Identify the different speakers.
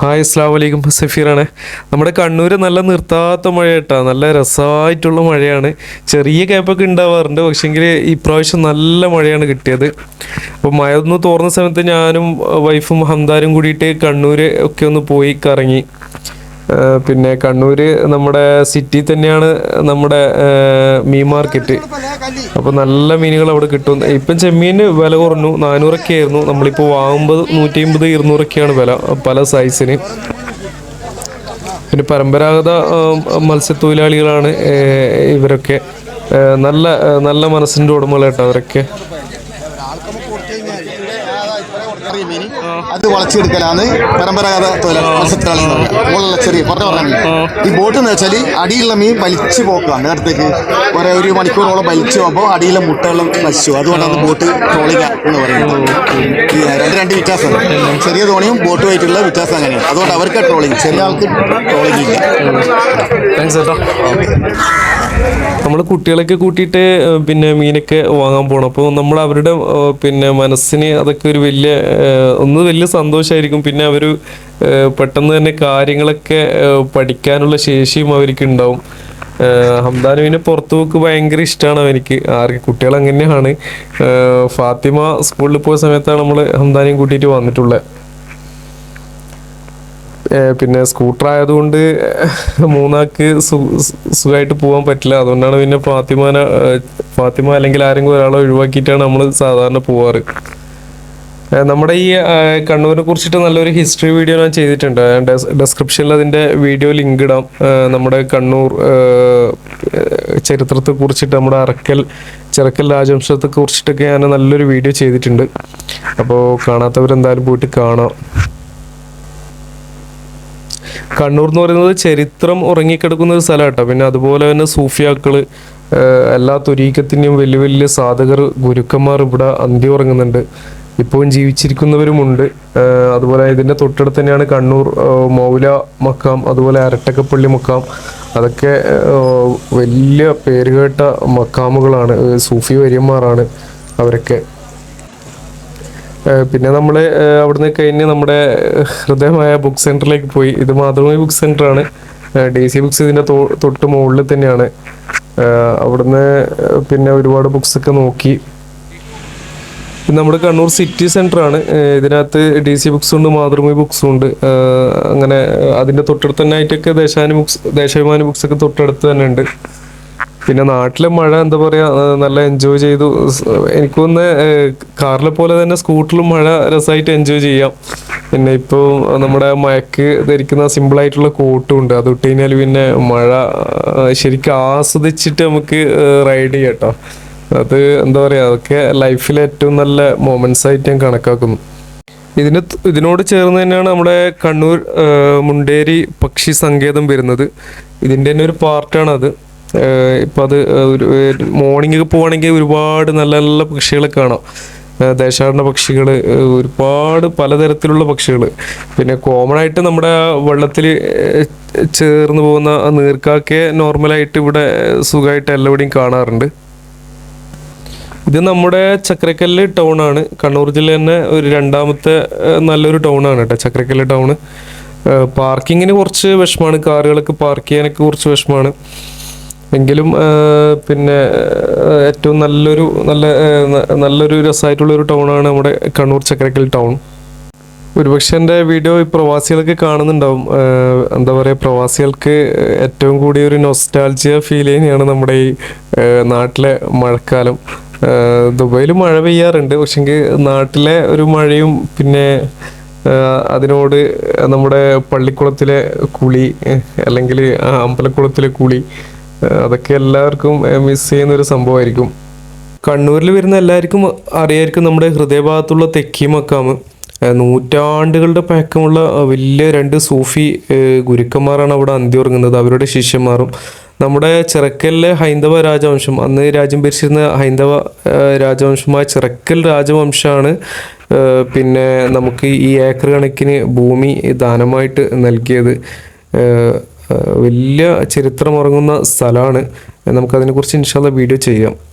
Speaker 1: Hi അസ്ലാം വലൈക്കും സഫീറാണ്. നമ്മുടെ കണ്ണൂർ നല്ല നിർത്താത്ത മഴ കേട്ടോ നല്ല രസമായിട്ടുള്ള മഴയാണ്. ചെറിയ ക്യാപ്പൊക്കെ ഉണ്ടാവാറുണ്ട്. പക്ഷേങ്കിൽ ഇപ്രാവശ്യം നല്ല മഴയാണ് കിട്ടിയത്. അപ്പോൾ മഴ ഒന്ന് തോർന്ന സമയത്ത് ഞാനും വൈഫും ഹംദാരും കൂടിയിട്ട് കണ്ണൂർ ഒക്കെ ഒന്ന് പോയി കറങ്ങി. പിന്നെ കണ്ണൂർ നമ്മുടെ സിറ്റി തന്നെയാണ് നമ്മുടെ മീൻ മാർക്കറ്റ് അപ്പോൾ നല്ല മീനുകൾ അവിടെ കിട്ടും. ഇപ്പം ചെമ്മീന് വില കുറഞ്ഞു. നാനൂറൊക്കെ ആയിരുന്നു. നമ്മളിപ്പോൾ വാങ്ങുമ്പോൾ നൂറ്റി അമ്പത് ഇരുന്നൂറൊക്കെയാണ് വില പല സൈസിന് പിന്നെ പരമ്പരാഗത മത്സ്യത്തൊഴിലാളികളാണ് ഇവരൊക്കെ. നല്ല നല്ല മനസ്സിന്റെ ഉടമകളായിട്ട് അവരൊക്കെ
Speaker 2: മീൻ. അത് വളച്ചെടുക്കലാണ്. പരമ്പരാഗത തൊഴിലാളി മത്സ്യത്തൊഴിലാളി മുകളിലുള്ള ചെറിയ പുറത്തെ പറഞ്ഞ മീൻ. ഈ ബോട്ട് എന്ന് വെച്ചാൽ അടിയിലുള്ള മീൻ വലിച്ചു പോക്കാണ്. നേരത്തേക്ക് ഒരു ഒരു മണിക്കൂറോളം വലിച്ചു പോകുമ്പോൾ അടിയിലെ മുട്ടകളും നശിച്ചു അതുകൊണ്ടാണ് ബോട്ട് ട്രോളിംഗ് എന്ന് പറയുന്നത്. രണ്ട് രണ്ട് വ്യത്യാസം ചെറിയ തോണിയും ബോട്ടുമായിട്ടുള്ള വ്യത്യാസം അങ്ങനെയാണ്. അതുകൊണ്ട് അവർക്ക് ട്രോളിംഗ് ചെറിയ ആൾക്ക് ട്രോളിംഗ് ഇല്ല.
Speaker 1: താങ്ക്സ് ചേട്ടാ നമ്മൾ കുട്ടികളൊക്കെ കൂട്ടിയിട്ട് പിന്നെ മീനൊക്കെ വാങ്ങാൻ പോകണം അപ്പോൾ നമ്മൾ അവരുടെ പിന്നെ മനസ്സിന് അതൊക്കെ ഒരു വലിയ ഒന്ന് വലിയ സന്തോഷമായിരിക്കും പിന്നെ അവർ പെട്ടെന്ന് തന്നെ കാര്യങ്ങളൊക്കെ പഠിക്കാനുള്ള ശേഷിയും അവർക്ക് ഉണ്ടാവും. ഹംദാനുവിനെ പുറത്തു പോക്ക് ഭയങ്കര ഇഷ്ടമാണ് അവനിക്ക്. ആർക്ക് കുട്ടികൾ അങ്ങനെയാണ്. ഫാത്തിമ സ്കൂളിൽ പോയ സമയത്താണ് നമ്മൾ ഹംദാനെയും കൂട്ടിയിട്ട് വന്നിട്ടുള്ളത് പിന്നെ സ്കൂട്ടർ ആയതുകൊണ്ട് മൂന്നാക്ക് സുഖമായിട്ട് പോകാൻ പറ്റില്ല. അതുകൊണ്ടാണ് പിന്നെ ഫാത്തിമാന ഫാത്തിമ അല്ലെങ്കിൽ ആരെങ്കിലും ഒരാളെ ഒഴിവാക്കിയിട്ടാണ് നമ്മൾ സാധാരണ പോവാറ്. നമ്മുടെ ഈ കണ്ണൂരിനെ കുറിച്ചിട്ട് നല്ലൊരു ഹിസ്റ്ററി വീഡിയോ ഞാൻ ചെയ്തിട്ടുണ്ട്. ഡെസ്ക്രിപ്ഷനിൽ അതിന്റെ വീഡിയോ ലിങ്ക് ഇടാം. നമ്മുടെ കണ്ണൂർ ചരിത്രത്തെ കുറിച്ചിട്ട് നമ്മുടെ അറക്കൽ ചിറക്കൽ രാജവംശത്തെ കുറിച്ചിട്ടൊക്കെ ഞാൻ നല്ലൊരു വീഡിയോ ചെയ്തിട്ടുണ്ട്. അപ്പോൾ കാണാത്തവരെന്തായാലും പോയിട്ട് കാണാം. കണ്ണൂർ എന്ന് പറയുന്നത് ചരിത്രം ഉറങ്ങിക്കിടക്കുന്ന ഒരു സ്ഥലമാട്ടോ പിന്നെ അതുപോലെ തന്നെ സൂഫിയാക്കൾ എല്ലാ തുരീക്കത്തിന്റെയും വലിയ വലിയ സാധകർ ഗുരുക്കന്മാർ ഇവിടെ അന്തി ഉറങ്ങുന്നുണ്ട്. ഇപ്പോഴും ജീവിച്ചിരിക്കുന്നവരുമുണ്ട് അതുപോലെ ഇതിന്റെ തൊട്ടടുത്ത് തന്നെയാണ് കണ്ണൂർ മൗല മക്കാം അതുപോലെ അരട്ടക്കപ്പള്ളി മക്കാം. അതൊക്കെ വലിയ പേരുകേട്ട മക്കാമുകളാണ്. സൂഫി വര്യന്മാരാണ് അവരൊക്കെ. പിന്നെ നമ്മൾ അവിടുന്ന് കഴിഞ്ഞ് നമ്മുടെ ഹൃദയമായ ബുക്ക് സെന്ററിലേക്ക് പോയി. ഇത് മാതൃഭൂമി ബുക്ക് സെന്റർ ആണ്. ഡി സി ബുക്സ് ഇതിന്റെ തൊട്ട് മുകളിൽ തന്നെയാണ്. അവിടുന്ന് പിന്നെ ഒരുപാട് ബുക്സ് ഒക്കെ നോക്കി. നമ്മുടെ കണ്ണൂർ സിറ്റി സെന്റർ ആണ്. ഇതിനകത്ത് ഡി സി ബുക്സ് ഉണ്ട് മാതൃഭൂമി ബുക്സും ഉണ്ട്. അങ്ങനെ അതിന്റെ തൊട്ടടുത്ത് തന്നെ ആയിട്ടൊക്കെ ദേശാഭിമാനി ബുക്സ് ദേശാഭിമാനി ബുക്സ് ഒക്കെ തൊട്ടടുത്ത് തന്നെ ഉണ്ട്. പിന്നെ നാട്ടിലെ മഴ എന്താ പറയാ നല്ല എൻജോയ് ചെയ്തു. എനിക്കൊന്ന് കാറിലെ പോലെ തന്നെ സ്കൂട്ടറിലും മഴ രസമായിട്ട് എൻജോയ് ചെയ്യാം. പിന്നെ ഇപ്പോൾ നമ്മുടെ മയക്ക് ധരിക്കുന്ന സിമ്പിൾ ആയിട്ടുള്ള കോട്ടും ഉണ്ട്. അത് ഇട്ട് കഴിഞ്ഞാൽ പിന്നെ മഴ ശരിക്കും ആസ്വദിച്ചിട്ട് നമുക്ക് റൈഡ് ചെയ്യാം കേട്ടോ അത് എന്താ പറയാ അതൊക്കെ ലൈഫിലെ ഏറ്റവും നല്ല മൊമെന്റ്സ് ആയിട്ട് ഞാൻ കണക്കാക്കുന്നു. ഇതിന് ഇതിനോട് ചേർന്ന് തന്നെയാണ് നമ്മുടെ കണ്ണൂർ മുണ്ടേരി പക്ഷി സങ്കേതം വരുന്നത്. ഇതിന്റെ തന്നെ ഒരു പാർട്ടാണ് അത് ഇപ്പം അത് ഒരു മോർണിംഗ് ഒക്കെ പോവാണെങ്കിൽ ഒരുപാട് നല്ല നല്ല പക്ഷികളെ കാണാം. ദേശാടന പക്ഷികൾ ഒരുപാട് പലതരത്തിലുള്ള പക്ഷികൾ. പിന്നെ കോമൺ ആയിട്ട് നമ്മുടെ വെള്ളത്തിൽ ചേർന്ന് പോകുന്ന ആ നീർക്കാക്കയെ നോർമലായിട്ട് ഇവിടെ സുഖമായിട്ട് എല്ലാവിടെയും കാണാറുണ്ട്. ഇത് നമ്മുടെ ചക്രക്കല്ല് ടൗൺ ആണ്. കണ്ണൂർ ജില്ല തന്നെ ഒരു രണ്ടാമത്തെ നല്ലൊരു ടൗൺ ആണ് കേട്ടോ ചക്രക്കല്ല് ടൗൺ പാർക്കിങ്ങിന് കുറച്ച് വിഷമാണ് കാറുകളൊക്കെ പാർക്ക് ചെയ്യാനൊക്കെ കുറച്ച് വിഷമാണ് എങ്കിലും പിന്നെ ഏറ്റവും നല്ലൊരു നല്ല നല്ലൊരു രസമായിട്ടുള്ള ഒരു ടൗണാണ് നമ്മുടെ കണ്ണൂർ ചക്കരക്കൽ ടൗൺ. ഒരുപക്ഷെ എന്റെ വീഡിയോ ഈ പ്രവാസികളൊക്കെ കാണുന്നുണ്ടാവും. എന്താ പറയുക പ്രവാസികൾക്ക് ഏറ്റവും കൂടിയ ഒരു നൊസ്റ്റാൾജിയ ഫീൽ ചെയ്യുന്നതാണ് നമ്മുടെ ഈ നാട്ടിലെ മഴക്കാലം. ദുബായിൽ മഴ പെയ്യാറുണ്ട്. പക്ഷെങ്കിൽ നാട്ടിലെ ഒരു മഴയും പിന്നെ അതിനോട് നമ്മുടെ പള്ളിക്കുളത്തിലെ കുളി അല്ലെങ്കിൽ അമ്പലക്കുളത്തിലെ കുളി അതൊക്കെ എല്ലാവർക്കും മിസ് ചെയ്യുന്ന ഒരു സംഭവമായിരിക്കും. കണ്ണൂരിൽ വരുന്ന എല്ലാവർക്കും അറിയായിരിക്കും നമ്മുടെ ഹൃദയഭാഗത്തുള്ള തെക്കി മക്കാമ്. നൂറ്റാണ്ടുകളുടെ പഴക്കമുള്ള വലിയ രണ്ട് സൂഫി ഗുരുക്കന്മാരാണ് അവിടെ അന്തി ഉറങ്ങുന്നത്. അവരുടെ ശിഷ്യന്മാരും. നമ്മുടെ ചിറക്കലിലെ ഹൈന്ദവ രാജവംശം അന്ന് രാജ്യം ഭരിച്ചിരുന്ന ഹൈന്ദവ രാജവംശമായ ചിറക്കൽ രാജവംശമാണ് പിന്നെ നമുക്ക് ഈ ഏക്കർ കണക്കിന് ഭൂമി ദാനമായിട്ട് നൽകിയത്. വലിയ ചരിത്രമുറങ്ങുന്ന സ്ഥലമാണ്. നമുക്കതിനെക്കുറിച്ച് ഇൻഷാല്ല വീഡിയോ ചെയ്യാം.